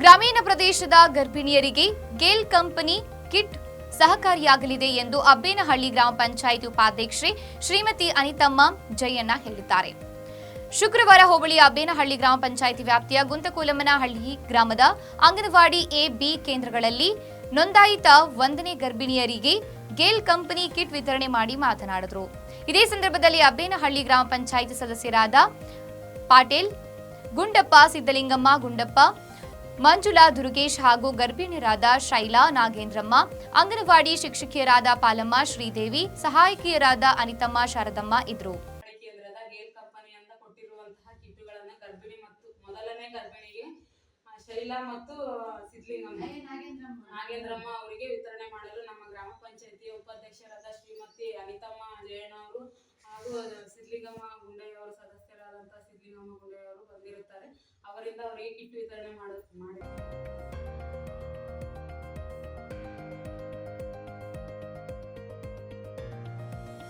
ದೇಶದ ಗರ್ಭಿಣಿಯರಿಗೆ GAIL company kit ಸಹಕಾರಿಯಾಗಲಿದೆ ಎಂದು ಅಬ್ಬೇನಹಳ್ಳಿ ಗ್ರಾಮ ಪಂಚಾಯಿತಿ ಉಪಾಧ್ಯಕ್ಷೆ ಶ್ರೀಮತಿ ಅನಿತಮ್ಮ ಜಯಣ್ಣ ಹೇಳಿದ್ದಾರೆ. ಶುಕ್ರವಾರ ಹೋಬಳಿ ಅಬ್ಬೇನಹಳ್ಳಿ ಗ್ರಾಮ ಪಂಚಾಯಿತಿ ವ್ಯಾಪ್ತಿಯ ಗುಂತಕೂಲಮ್ಮನಹಳ್ಳಿ ಗ್ರಾಮದ ಅಂಗನವಾಡಿ ಎ, ಬಿ ಕೇಂದ್ರಗಳಲ್ಲಿ ನೋಂದಾಯಿತ ಒಂದನೇ ಗರ್ಭಿಣಿಯರಿಗೆ ಗೇಲ್ ಕಂಪನಿ ಕಿಟ್ ವಿತರಣೆ ಮಾಡಿ ಮಾತನಾಡಿದರು. ಇದೇ ಸಂದರ್ಭದಲ್ಲಿ ಅಬ್ಬೇನಹಳ್ಳಿ ಗ್ರಾಮ ಪಂಚಾಯಿತಿ ಸದಸ್ಯರಾದ ಪಾಟೇಲ್, ಗುಂಡಪ್ಪ, ಸಿದ್ದಲಿಂಗಮ್ಮ, ಗುಂಡಪ್ಪ ಮಂಜುಳಾ ದುರುಗೇಶ್ ಹಾಗೂ ಗರ್ಭಿಣಿಯರಾದ ಶೈಲಾ ನಾಗೇಂದ್ರಮ್ಮ, ಅಂಗನವಾಡಿ ಶಿಕ್ಷಕಿಯರಾದ ಪಾಲಮ್ಮ ಶ್ರೀದೇವಿ, ಸಹಾಯಕಿಯರಾದ ಅನಿತಮ್ಮ ಶಾರದಮ್ಮ ಇದ್ರು ಶೈಲಾ ಮತ್ತು ಸಿದ್ಲಿಂಗಮ್ಮ. ನಾಗೇಂದ್ರಮ್ಮ ಅವರಿಗೆ ವಿತರಣೆ ಮಾಡಲು ನಮ್ಮ ಗ್ರಾಮ ಪಂಚಾಯತಿಯ ಉಪಾಧ್ಯಕ್ಷರಾದ ಶ್ರೀಮತಿ ಅನಿತಮ್ಮ ಜಯಣ್ಣ ಅವರು ಹಾಗೂ ಸಿದ್ಲಿಂಗಮ್ಮ ಗುಂಡೆಯವರು ಸದಸ್ಯರಾದಂತಹ ಸಿದ್ಲಿಂಗಮ್ಮ ಗುಂಡೆಯವರು ಅವರಿಂದ ಅವರಿಗೆ ಕಿಟ್ ವಿತರಣೆ ಮಾಡೋದು ಮಾಡಿ